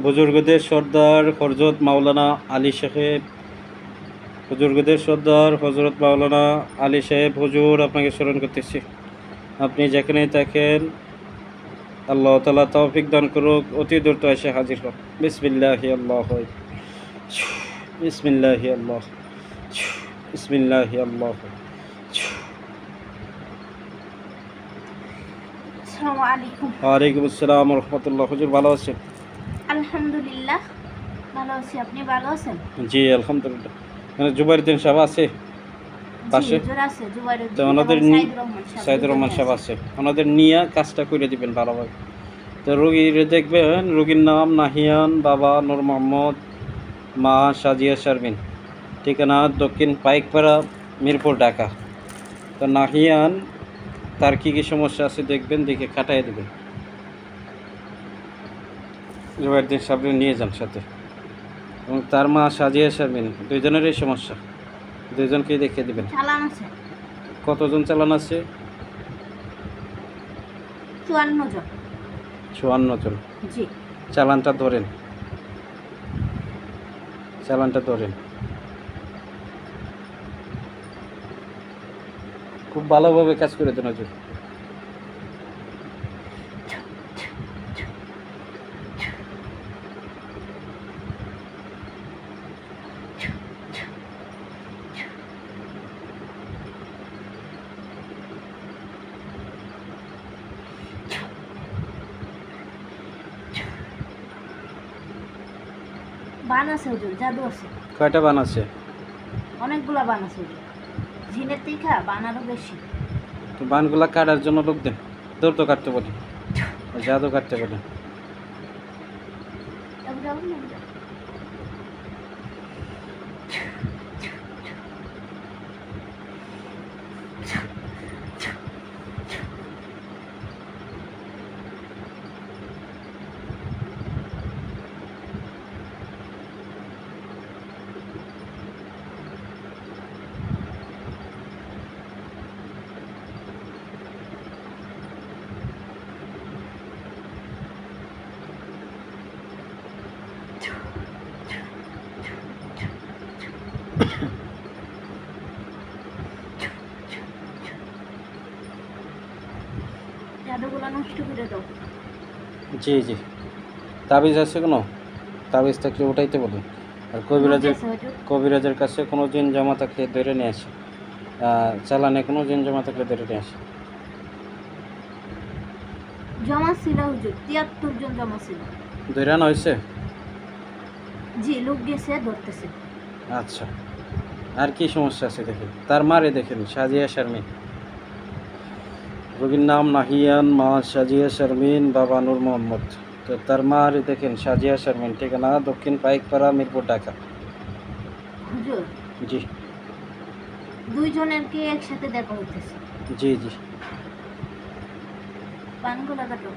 বুজুর্গদের সর্দার হরজত মাওলানা আলী সাহেব বুজুর্গদের সর্দার হজরত মাওলানা আলী সাহেব হুজুর আপনাকে স্মরণ করতেছি। আপনি যেখানে থাকেন আল্লাহ তালা তৌফিক দান করুক অতি দ্রুত এসে হাজির হোক। বিসমিল্লাহি আল্লাহ। বিসমিল্লাহি আল্লাহ। বিসমিল্লাহি আল্লাহ। ওয়ালাইকুম আসসালাম রহমতুল্লাহ। হুজুর ভালো আছেন? আলহামদুলিল্লাহ ভালো আছি। আপনি ভালো আছেন? জি আলহামদুলিল্লাহ। এখানে জুবাইরুদ্দিন সাহেব আছে? পাশে? তো ওনাদের সাইদুর রহমান সাহেব। আছে। আছে। ওনাদের নিয়ে কাজটা করে দিবেন ভালোভাবে। তো রোগীর দেখবেন রোগীর নাম নাহিয়ান বাবা নূর মোহাম্মদ মা সাজিয়া শারমিন। ঠিকানা দক্ষিণ পাইকপাড়া মিরপুর ঢাকা। তো নাহিয়ান তার কী কী সমস্যা আছে দেখবেন দেখে কাটাই দেবেন। জুবাইরুদ্দিন সাহেব নিয়ে যান সাথে। এবং তার মা সাজিয়া শারমিন দুইজনেরই সমস্যা। দুইজনকেই দেখিয়ে দেবেন। কতজন চালান আছে? চুয়ান্ন জন। চুয়ান্ন জন। চালানটা ধরেন। চালানটা ধরেন। খুব ভালোভাবে কাজ করে দেন হজুর। বান আছে হুজুর জাদু আছে। কয়টা বান আছে? অনেকগুলা বান আছে হুজুর ঝিনের তীখা বান আরও বেশি। তো বানগুলা কাটার জন্য লোক দেন। দৌড় তো কাটতে বলি জাদু কাটতে বলি জি জি। তাবিজ আছে কোনো? তাবিজ থাকলে উঠাইতে বলি? আর কবিরাজের কবিরাজের কাছে কোনো জিন জমা থাকলে ধরে নিয়ে আসে? চালানে কোনো জিন জমা থাকলে ধরে নিয়ে আসে? জমা ছিল হুজুর তিয়াত্তর জন জমা ছিল। ধরে হয়েছে জি লোক গেছে ধরতেছে। আচ্ছা। আর কি সমস্যা আছে দেখেন তার মারে দেখেন সাজিয়া শারমিন। রোগীর নাম নাহিয়ান মা সাজিয়া শারমিন বাবা নূর মোহাম্মদ। তো তার মারে দেখেন সাজিয়া শারমিন ঠিকানা? দক্ষিণ পাইকপাড়া মিরপুর ঢাকা। জি। দুইজনের কি একসাথে দেখা হইতেছে। জি জি। পানগুলো কাটো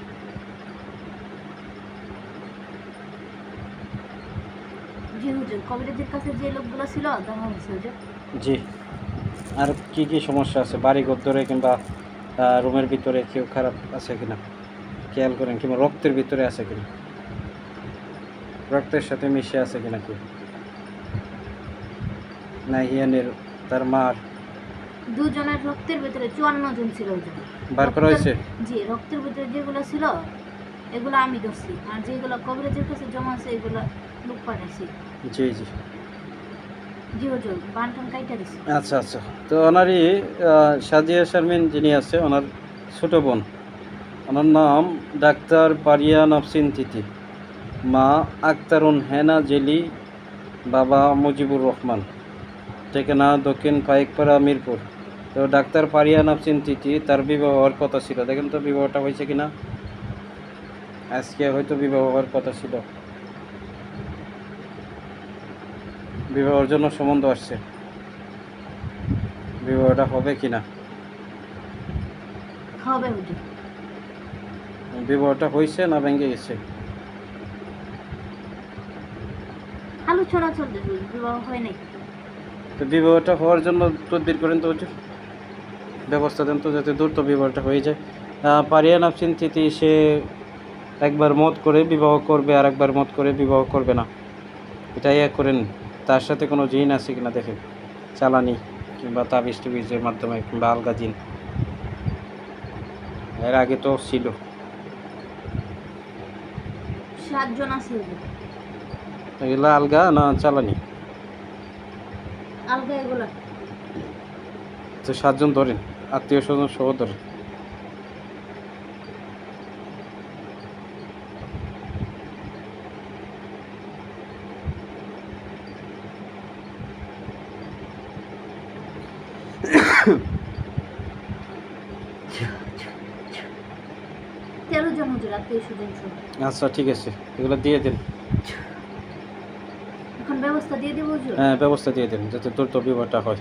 জি হুজুর কবিরাজের কাছে যে লোকগুলো ছিল দেখা হয়েছে হুজুর। জি। আর কি কি সমস্যা আছে? বাড়ি ঘর ধরে কিংবা রুমের ভিতরে কেউ খারাপ আছে কিনা? খেয়াল করেন কিংবা রক্তের ভিতরে আছে কিনা? রক্তের সাথে মিশে আছে কিনা কেউ? নাহিয়ানের তার মার। দুজনের রক্তের ভিতরে চুয়ান্ন জন ছিল বার করা হয়েছে? জি রক্তের ভিতরে যেগুলো ছিল এগুলো আমি ধরছি। আর যেগুলো কবিরাজের কাছে জমা আছে এগুলো লোক পাঠাইছি। জি জি জি হুজুর বানটান কাইটা দিছি আচ্ছা আচ্ছা। তো ওনারই সাজিয়া শারমিন যিনি আছে, ওনার ছোট বোন। ওনার নাম ডাক্তার পারিয়া নফসিন তিথি মা আক্তারুন হেনা জেলি, বাবা মুজিবুর রহমান। ঠিকানা দক্ষিণ পাইকপাড়া মিরপুর। তো ডাক্তার পারিয়া নফসিন তিথি তার বিবাহ হওয়ার কথা ছিল। দেখেন তো বিবাহটা হয়েছে কিনা? আজকে হয়তো বিবাহ হওয়ার কথা ছিল। বিবাহের জন্য সম্বন্ধ আসছে। বিবাহটা হবে কিনা? হবে বিবাহটা হয়েছে না ভেঙে গেছে? আলোচনা চলতেছে বিবাহ হয় নাই। তো বিবাহটা হওয়ার জন্য তদবির করেন তো ব্যবস্থা দেন তো যাতে দ্রুত বিবাহটা হয়ে যায়। পারিয়া নাফসিন তিথি সে একবার মত করে বিবাহ করবে আর একবার মত করে বিবাহ করবে না। এটাই এক করেন তার সাথে কোনো জিন আছে কিনা দেখেন। চালানি কিংবা তাবিজ টুবিজের মাধ্যমে কিংবা আলগা জিন। এর আগে তো ছিল। সাতজন আছে হুজুর আলগা না চালানি? আলগা এগুলা। তো সাতজন ধরেন আত্মীয় স্বজন সহ ধরেন। তেরো জন হুজুর আত্মীয় স্বজন আচ্ছা ঠিক আছে। এগুলো দিয়ে দিন। এখন ব্যবস্থা দিয়ে দেবো হ্যাঁ ব্যবস্থা দিয়ে দিন যাতে তোর দ্রুত বিবাহটা হয়।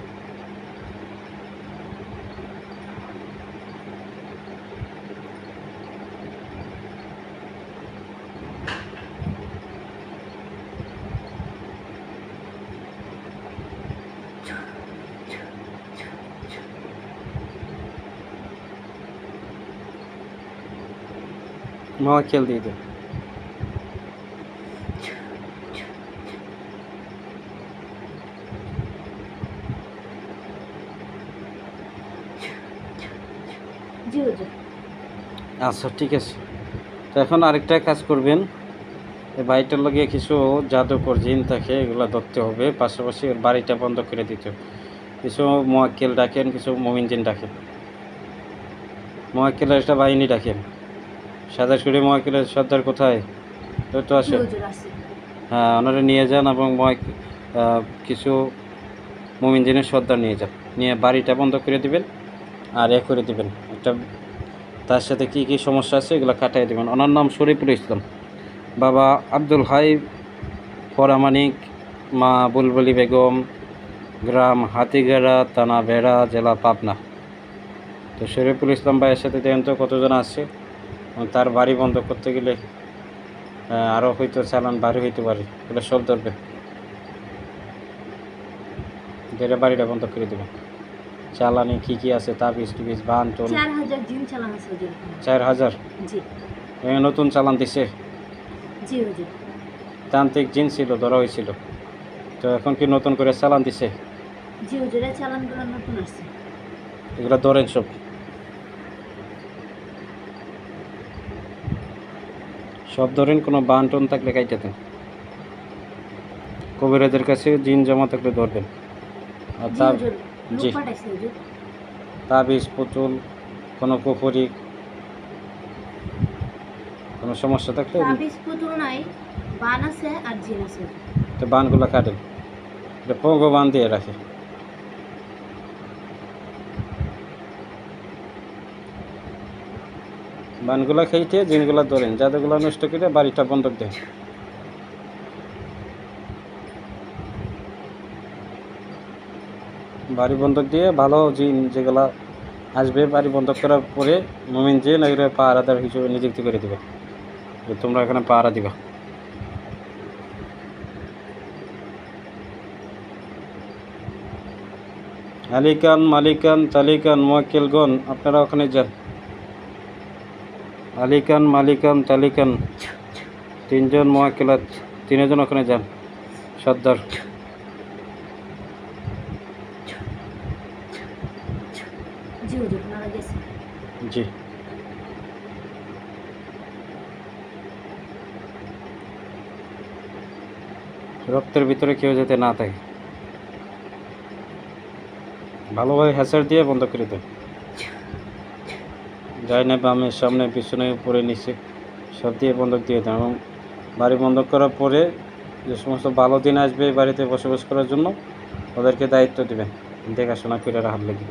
দিয়ে দিন আচ্ছা ঠিক আছে। তো এখন আরেকটা কাজ করবেন। এই বাড়িটার লগে কিছু জাদুকর জিন থাকে এগুলো ধরতে হবে। পাশাপাশি ওর বাড়িটা বন্ধ করে দিতে হবে। কিছু মোয়াক্কেল ডাকেন কিছু মমিন জিন ডাকেন। মোয়াক্কেলের একটা বাহিনী ডাকেন। সাদাসুরি মোয়াক্কেলের সর্দার কোথায়? তো তো জি আসে হ্যাঁ ওনারা নিয়ে যান এবং ময় কিছু মমিন জিনের সর্দার নিয়ে যান। নিয়ে বাড়িটা বন্ধ করে দিবেন আর এ করে দিবেন। একটা তার সাথে কি কি সমস্যা আছে এগুলো কাটাই দেবেন। ওনার নাম শরীফুল ইসলাম। বাবা আব্দুল হাই পরামানিক মা বুলবুলি বেগম গ্রাম হাতিগাড়া থানা বেড়া জেলা পাবনা। তো শরীফুল ইসলাম ভাইয়ের সাথে দেখেন তো কতজন আছে? তার বাড়ি বন্ধ করতে গেলে আরও হয়তো চালান বাড়ি হইতে পারে। এগুলো সব ধরবে। ধরে বাড়িটা বন্ধ করে দেবে। চালানি কি কি আছে? তাবিজ টুবিজ বান টোন চার হাজার নতুন চালান দিছে? তান্ত্রিক জিন ছিল ধরা হয়েছিল। তো এখন কি নতুন করে চালান দিছে? এগুলো ধরেন সব। সব ধরেন কোনো বান টোন থাকলে কাইটে দেন। কবিরাদের কাছে জিন জমা থাকলে ধরবেন। আর তার জি। তাবিজ পুতুল কোনো কুফরি কোনো সমস্যা থাকলে তাবিজ পুতুল নাই বান আছে আর জিন আছে। তো বানগুলো কাটেন। এটা বান দিয়ে রাখে। বানগুলা খেয়েছে জিনগুলা ধরেন, যাদেরগুলো নষ্ট করে বাড়িটা বন্ধক দেন বাড়ি বন্ধক দিয়ে ভালো জিন যেগুলা আসবে বাড়ি বন্ধক করার পরে মমিন জিন এগুলো পাহারাদার হিসেবে নিযুক্তি করে দিবে। তোমরা এখানে পাহারা দিবা। আলিকান মালিকান, তালিকান মোয়াক্কেলগণ আপনারা ওখানে যান। আলিকান মালিকান তালিকান। তিনজন মোয়াক্কেলাত তিনজন ওখানে যান। সর্দার। জি। রক্তের ভিতরে কেউ যাতে না থাকে। ভালোভাবে হ্যাচার দিয়ে বন্ধ করে দেন। যায় না বামে সামনে পিছনে উপরে নিচে সব দিয়ে বন্ধক দিয়ে দেন এবং বাড়ি বন্ধক করার পরে যে সমস্ত ভালো দিন আসবে এই বাড়িতে বসবাস করার জন্য ওদেরকে দায়িত্ব দেবেন। দেখাশোনা করে রাখার লেগে।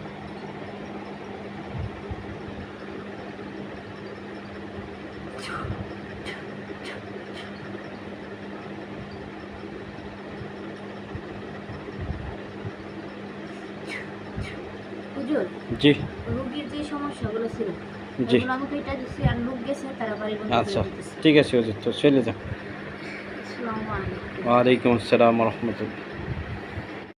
জি। রোগীর যে সমস্যাগুলো ছিল জি। আচ্ছা ঠিক আছে অজিত চলে যান। ওয়ালাইকুম আসসালাম রহমতুল্লাহ।